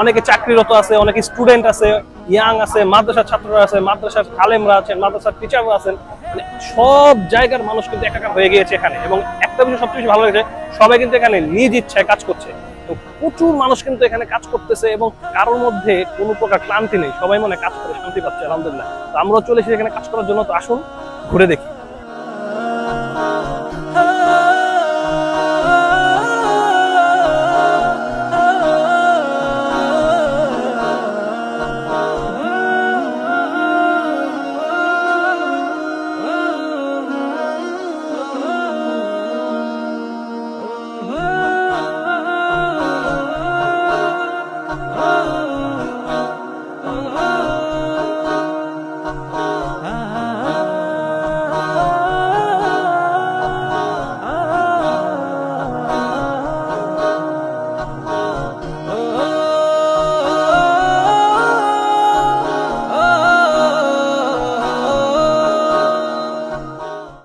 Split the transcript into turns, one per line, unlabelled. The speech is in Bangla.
অনেকে চাকরিরত আছে, অনেকে স্টুডেন্ট আছে ইয়াং আছে, মাদ্রাসার ছাত্ররা আছে, মাদ্রাসার আলেমরা আছেন, মাদ্রাসার টিচাররা আছেন। মানে সব জায়গার মানুষ কিন্তু একাকার হয়ে গিয়েছে এখানে। এবং একটা বিষয় সবচেয়ে বেশি ভালো লেগেছে, সবাই কিন্তু এখানে নিজ ইচ্ছায় কাজ করছে। তো প্রচুর মানুষ কিন্তু এখানে কাজ করতেছে এবং কারোর মধ্যে কোনো প্রকার ক্লান্তি নেই। সবাই মনে কাজ করে শান্তি পাচ্ছে, আলহামদুলিল্লাহ। তো আমরাও চলে এসেছি এখানে কাজ করার জন্য। তো আসুন, ঘুরে দেখি।